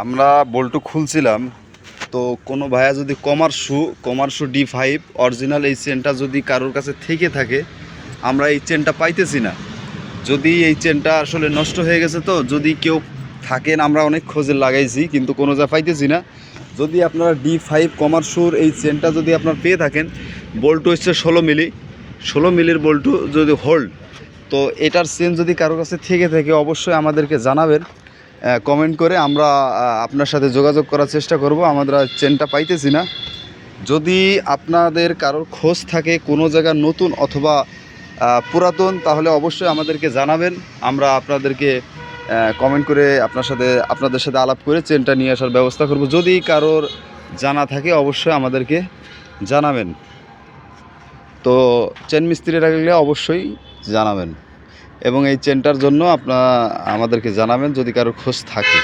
আমরা বল্টু খুলছিলাম, তো কোনো ভাইয়া যদি কমার শু কমার শু ডি ফাইভ অরিজিনাল এই চেনটা যদি কারোর কাছে থেকে থাকে, আমরা এই চেনটা পাইতেছি না। যদি এই চেনটা আসলে নষ্ট হয়ে গেছে তো, যদি কেউ থাকেন, আমরা অনেক খোঁজে লাগাইছি, কিন্তু কোনো যা পাইতেছি না। যদি আপনারা ডি ফাইভ কমার শুর এই চেনটা যদি আপনার পেয়ে থাকেন, বল্টু হচ্ছে ষোলো মিলি, ষোলো মিলির বল্টু যদি হোল্ড তো এটার চেন যদি কারোর কাছে থেকে থাকে, অবশ্যই আমাদেরকে জানাবেন। কমেন্ট করে আমরা আপনার সাথে যোগাযোগ করার চেষ্টা করব। আমরা চেনটা পাইতেছি না। যদি আপনাদের কারোর খোঁজ থাকে কোনো জায়গা নতুন অথবা পুরাতন, তাহলে অবশ্যই আমাদেরকে জানাবেন। আমরা আপনাদেরকে কমেন্ট করে আপনার সাথে, আপনাদের সাথে আলাপ করে চেনটা নিয়ে আসার ব্যবস্থা করব। যদি কারোর জানা থাকে, অবশ্যই আমাদেরকে জানাবেন। তো, চেন মিস্ত্রি রাখলে অবশ্যই জানাবেন। এবং এই চেনটার জন্য আপনার আমাদেরকে জানাবেন যদি কারও খোঁজ থাকে।